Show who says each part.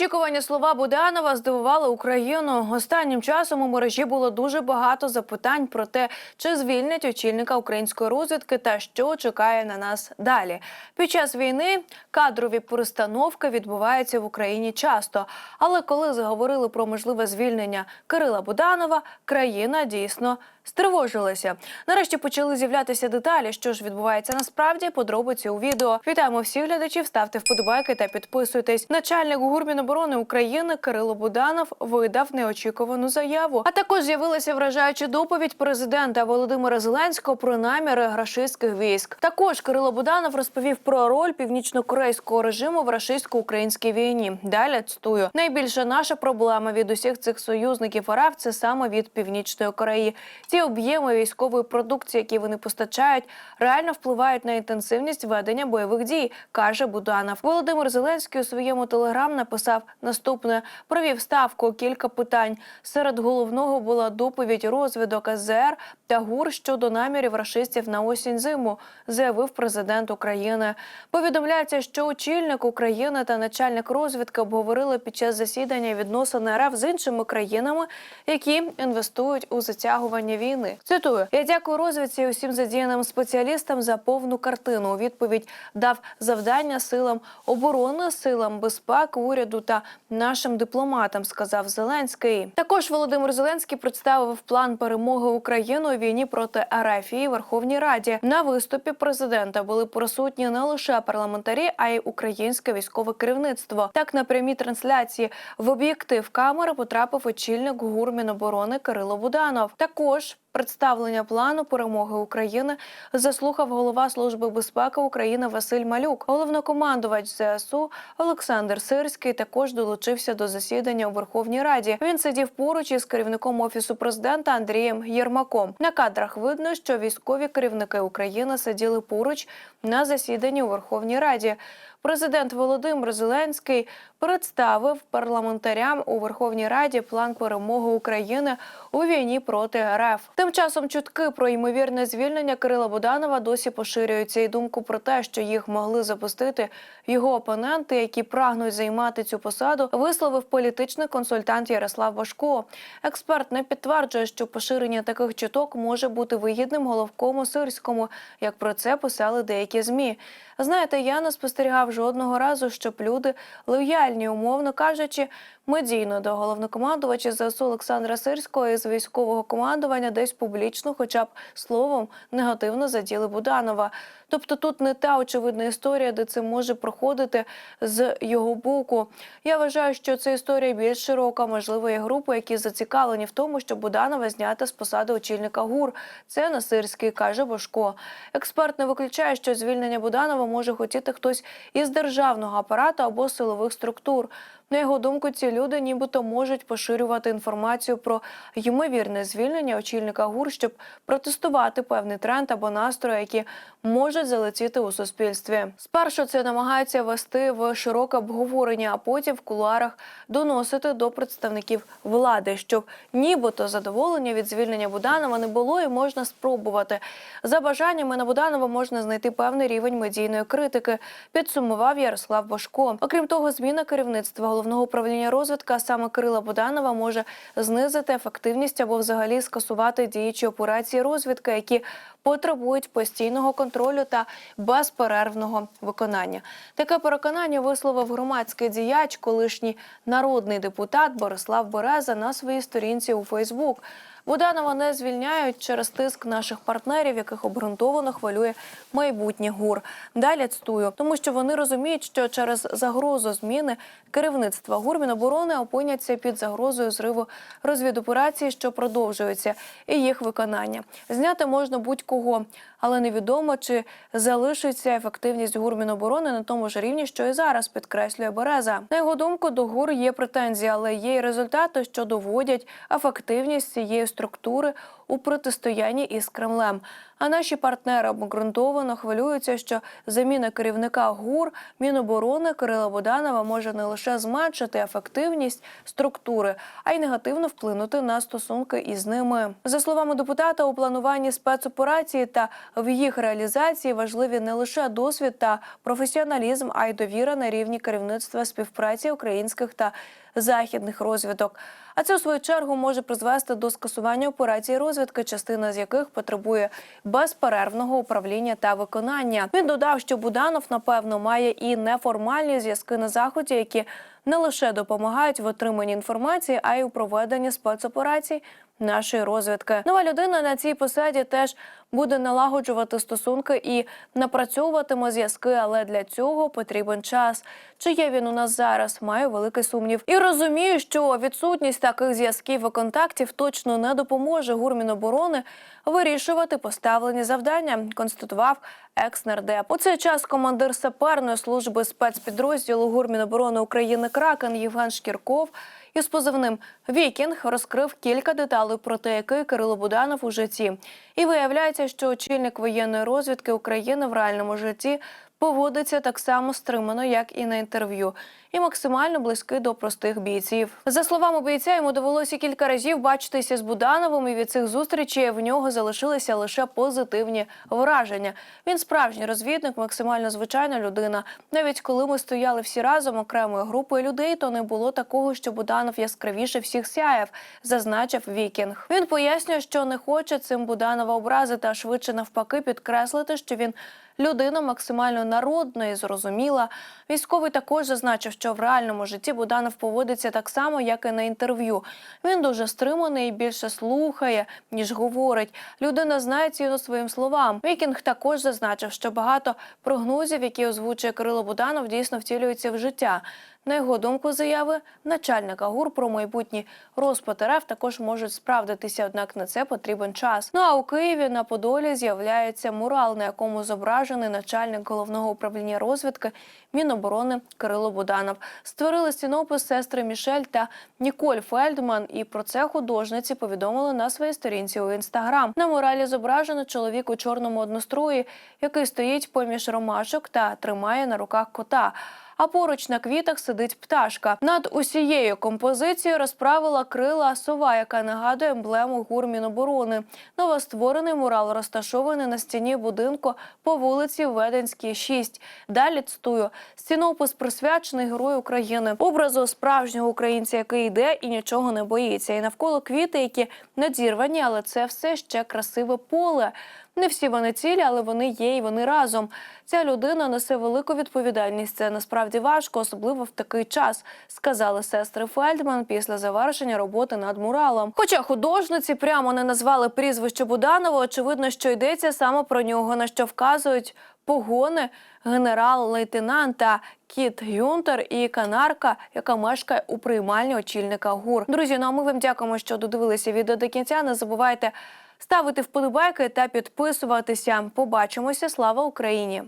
Speaker 1: Неочікувані слова Буданова здивували Україну. Останнім часом у мережі було дуже багато запитань про те, чи звільнять очільника української розвідки та що чекає на нас далі. Під час війни кадрові перестановки відбуваються в Україні часто. Але коли заговорили про можливе звільнення Кирила Буданова, країна дійсно стривожилася. Нарешті почали з'являтися деталі, що ж відбувається насправді. Подробиці у відео. Вітаємо всіх глядачів. Ставте вподобайки та підписуйтесь. Начальник ГУР Міноборони України Кирило Буданов видав неочікувану заяву. А також з'явилася вражаюча доповідь президента Володимира Зеленського про наміри рашистських військ. Також Кирило Буданов розповів про роль північно-корейського режиму в рашистсько-українській війні. Далі цитую. найбільша наша проблема від усіх цих союзників РФ – це саме від північної Кореї. Ці об'єми військової продукції, які вони постачають, реально впливають на інтенсивність ведення бойових дій, каже Буданов. Володимир Зеленський у своєму телеграм написав наступне: провів ставку кілька питань. Серед головного була доповідь розвідок СЗР та ГУР щодо намірів рашистів на осінь зиму, заявив президент України. Повідомляється, що очільник України та начальник розвідки обговорили під час засідання відносини РФ з іншими країнами, які інвестують у затягування війни. Цитую: я дякую розвідці і усім задіяним спеціалістам за повну картину. У відповідь дав завдання силам оборони, силам безпеки, уряду та нашим дипломатам. Сказав Зеленський. Також Володимир Зеленський представив план перемоги України у війні проти РФ і Верховній Раді. На виступі президента були присутні не лише парламентарі, а й українське військове керівництво. Так на прямій трансляції в об'єктив камери потрапив очільник ГУР Міноборони Кирило Буданов. Також Тож Представлення плану перемоги України заслухав голова служби безпеки України Василь Малюк. Головнокомандувач ЗСУ Олександр Сирський також долучився до засідання у Верховній Раді. Він сидів поруч із керівником офісу президента Андрієм Єрмаком. На кадрах видно, що військові керівники України сиділи поруч на засіданні у Верховній Раді. Президент Володимир Зеленський представив парламентарям у Верховній Раді план перемоги України у війні проти РФ. Тим часом чутки про ймовірне звільнення Кирила Буданова досі поширюються. І думку про те, що їх могли запустити його опоненти, які прагнуть займати цю посаду, висловив політичний консультант Ярослав Башко. Експерт не підтверджує, що поширення таких чуток може бути вигідним головкому сирському, як про це писали деякі змі. Знаєте, я не спостерігав жодного разу, щоб люди лояльні, умовно кажучи, медійно до головнокомандувача ЗСУ Олександра Сирського із військового командування десь публічно, хоча б словом, негативно заділи Буданова. Тобто тут не та очевидна історія, де це може проходити з його боку. Я вважаю, що це історія більш широка. Можливо, є групи, які зацікавлені в тому, щоб Буданова зняти з посади очільника ГУР. Це Насирський, каже Бошко. Експерт не виключає, що звільнення Буданова може хотіти хтось із державного апарату або силових структур. На його думку, ці люди нібито можуть поширювати інформацію про ймовірне звільнення очільника ГУР, щоб протестувати певний тренд або настрої, які можуть залетіти у суспільстві. Спершу це намагаються вести в широке обговорення, а потім в кулуарах доносити до представників влади, щоб нібито задоволення від звільнення Буданова не було і можна спробувати. За бажаннями на Буданова можна знайти певний рівень медійної критики. Підсумував Ярослав Бошко. Окрім того, зміна керівництва головного управління розвідка, а саме Кирила Буданова, може знизити ефективність або взагалі скасувати діючі операції розвідки, які потребують постійного контролю та безперервного виконання. Таке переконання висловив громадський діяч, колишній народний депутат Борислав Береза на своїй сторінці у Фейсбук. Буданова не звільняють через тиск наших партнерів, яких обґрунтовано хвилює майбутнє гур. Далі цитую, тому що вони розуміють, що через загрозу зміни керівництва гур Міноборони опиняться під загрозою зриву розвідоперації, що продовжуються, і їх виконання. Зняти можна будь-кого, але невідомо чи залишиться ефективність гур Міноборони на тому ж рівні, що і зараз підкреслює Береза. На його думку, до гур є претензії, але є й результати, що доводять ефективність цієї структури у протистоянні із Кремлем. А наші партнери обґрунтовано хвилюються, що заміна керівника ГУР Міноборони Кирила Буданова може не лише зменшити ефективність структури, а й негативно вплинути на стосунки із ними. За словами депутата, у плануванні спецоперації та в їх реалізації важливі не лише досвід та професіоналізм, а й довіра на рівні керівництва співпраці українських та західних розвідок. А це у свою чергу може призвести до скасування операцій розвідки, частина з яких потребує безперервного управління та виконання. Він додав, що Буданов напевно має і неформальні зв'язки на заході, які не лише допомагають в отриманні інформації, а й у проведенні спецоперацій нашої розвідки. Нова людина на цій посаді теж буде налагоджувати стосунки і напрацьовуватиме зв'язки, але для цього потрібен час. Чи є він у нас зараз? Маю великий сумнів. І розумію, що відсутність таких зв'язків і контактів точно не допоможе гурміноборони вирішувати поставлені завдання. Констатував екс-нардеп. У цей час командир саперної служби спецпідрозділу гурміноборони України Кракен Євген Шкірков із позивним Вікінг розкрив кілька деталей про те, який Кирило Буданов у житті. І виявляється, що очільник воєнної розвідки України в реальному житті поводиться так само стримано, як і на інтерв'ю, і максимально близький до простих бійців. За словами бійця, йому довелося кілька разів бачитися з Будановим, і від цих зустрічей в нього залишилися лише позитивні враження. Він справжній розвідник, максимально звичайна людина. Навіть коли ми стояли всі разом окремою групою людей, то не було такого, що Буданов яскравіше всіх сяяв, зазначив Вікінг. Він пояснює, що не хоче цим Буданова образити, а швидше навпаки підкреслити, що він людина максимально народна і зрозуміла. Військовий також зазначив, що в реальному житті Буданов поводиться так само, як і на інтерв'ю. Він дуже стриманий і більше слухає, ніж говорить. Людина знає ціну своїм словам. Вікінг також зазначив, що багато прогнозів, які озвучує Кирило Буданов, дійсно втілюються в життя. На його думку, заяви начальника ГУР про майбутній розпад РФ також можуть справдитися, однак на це потрібен час. Ну а у Києві на Подолі з'являється мурал, на якому зображений начальник головного управління розвідки Міноборони Кирило Буданов. Створили стінопис сестри Мішель та Ніколь Фельдман. І про це художниці повідомили на своїй сторінці у інстаграм. На муралі зображено чоловік у чорному однострої, який стоїть поміж ромашок та тримає на руках кота. А поруч на квітах сидить пташка. Над усією композицією розправила крила сова, яка нагадує емблему гур Міноборони. Новостворений мурал розташований на стіні будинку по вулиці Веденській, 6. Далі цитую. Стінопис присвячений Герою України, образу справжнього українця, який йде і нічого не боїться. І навколо квіти, які надірвані, але це все ще красиве поле. Не всі вони цілі, але вони є і вони разом. Ця людина несе велику відповідальність. Це насправді важко, особливо в такий час, сказали сестри Фельдман після завершення роботи над муралом. Хоча художниці прямо не назвали прізвище Буданова, очевидно, що йдеться саме про нього, на що вказують погони генерал-лейтенанта Кіт Гюнтер і канарка, яка мешкає у приймальні очільника ГУР. Друзі, ну а ми вам дякуємо, що додивилися відео до кінця. Не забувайте ставити вподобайки та підписуватися. Побачимося. Слава Україні!